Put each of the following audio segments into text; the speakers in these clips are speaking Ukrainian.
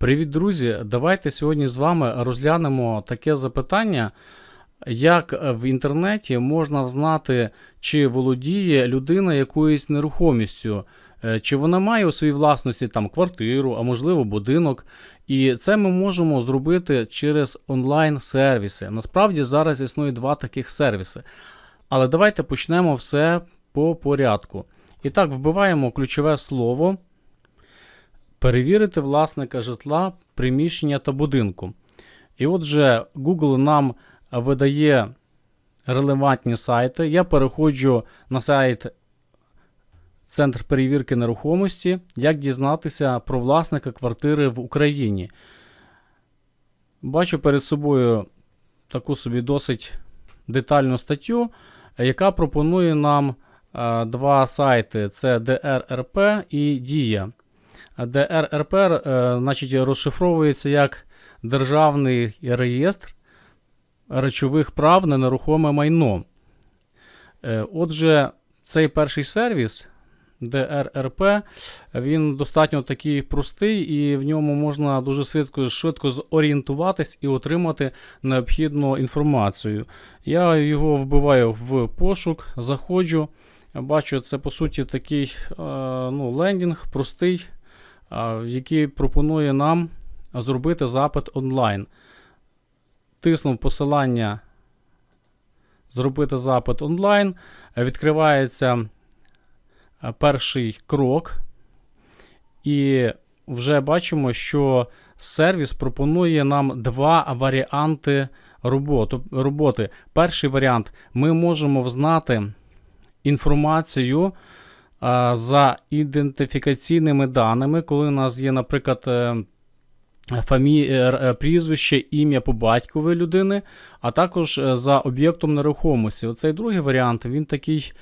Привіт, друзі! Давайте сьогодні з вами розглянемо таке запитання, як в інтернеті можна взнати, чи володіє людина якоюсь нерухомістю, е, чи вона має у своїй власності там квартиру, а можливо будинок. І це ми можемо зробити через онлайн-сервіси. Насправді зараз існує два таких сервіси. Але давайте почнемо все по порядку. І так, вбиваємо ключове слово. Перевірити власника житла, приміщення та будинку. І отже, Google нам видає релевантні сайти. Я переходжу на сайт Центр перевірки нерухомості, як дізнатися про власника квартири в Україні. Бачу перед собою таку собі досить детальну статтю, яка пропонує нам е, два сайти: це DRRP і Дія. ДРРП, е, значить, розшифровується як Державний реєстр речових прав на нерухоме майно. Е, Отже, цей перший сервіс ДРРП, він достатньо такий простий, і в ньому можна дуже швидко, швидко зорієнтуватись і отримати необхідну інформацію. Я його вбиваю в пошук, заходжу. Бачу, це по суті такий е, ну, лендінг, простий який пропонує нам зробити запит онлайн. Тиснув посилання Зробити запит онлайн. Відкривається перший крок. І вже бачимо, що сервіс пропонує нам два варіанти роботи. Перший варіант ми можемо взнати інформацію за ідентифікаційними даними, коли у нас є, наприклад, е, фамі... е, прізвище, ім'я по батькові людини, а також е, за об'єктом нерухомості. Оцей другий варіант, він такий,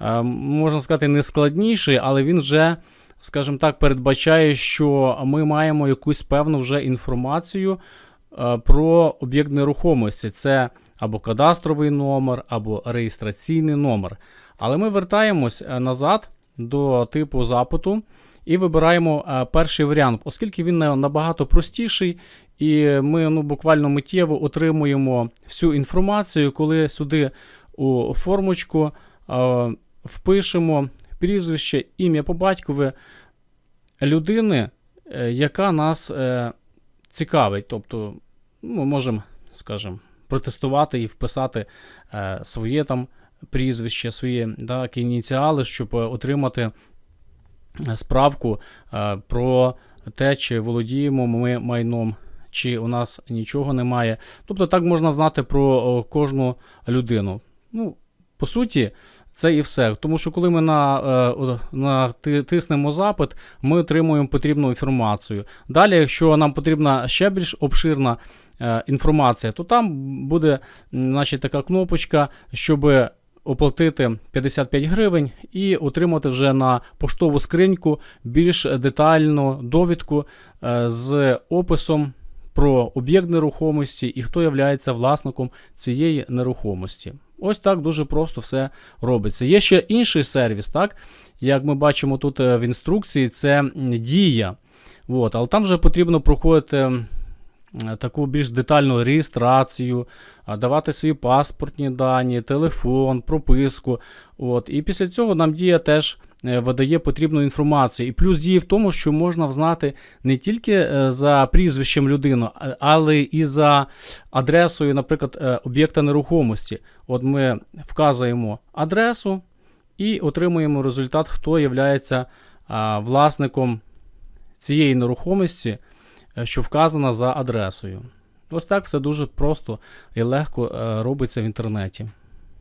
е, можна сказати, не складніший, але він вже, скажімо так, передбачає, що ми маємо якусь певну вже інформацію е, про об'єкт нерухомості. Це або кадастровий номер, або реєстраційний номер. Але ми вертаємось е, назад до типу запиту і вибираємо е, перший варіант, оскільки він набагато простіший, і ми ну, буквально миттєво отримуємо всю інформацію, коли сюди у формочку е, впишемо прізвище, ім'я по батькові людини, е, яка нас е, цікавить. Тобто ну, ми можемо, скажімо, протестувати і вписати е, своє там прізвище, свої так, ініціали, щоб е, отримати е, справку е, про те, чи володіємо ми майном, чи у нас нічого немає. Тобто так можна знати про кожну людину. Ну, по суті, це і все. Тому що коли ми на, на тиснемо запит, ми отримуємо потрібну інформацію. Далі, якщо нам потрібна ще більш обширна інформація, то там буде значить, така кнопочка, щоб оплатити 55 гривень і отримати вже на поштову скриньку більш детальну довідку е, з описом про об'єкт нерухомості і хто є власником цієї нерухомості. Ось так дуже просто все робиться. Є ще інший сервіс, так? Як ми бачимо тут е, в інструкції, це дія. От, але там вже потрібно проходити таку більш детальну реєстрацію, давати свої паспортні дані, телефон, прописку. От. І після цього нам дія теж е, видає потрібну інформацію. І плюс діє в тому, що можна взнати не тільки е, за прізвищем людину, а- але і за адресою, наприклад, е, об'єкта нерухомості. От ми вказуємо адресу і отримуємо результат, хто є власником цієї нерухомості, е, що вказана за адресою. Ось так все дуже просто і легко е, робиться в інтернеті.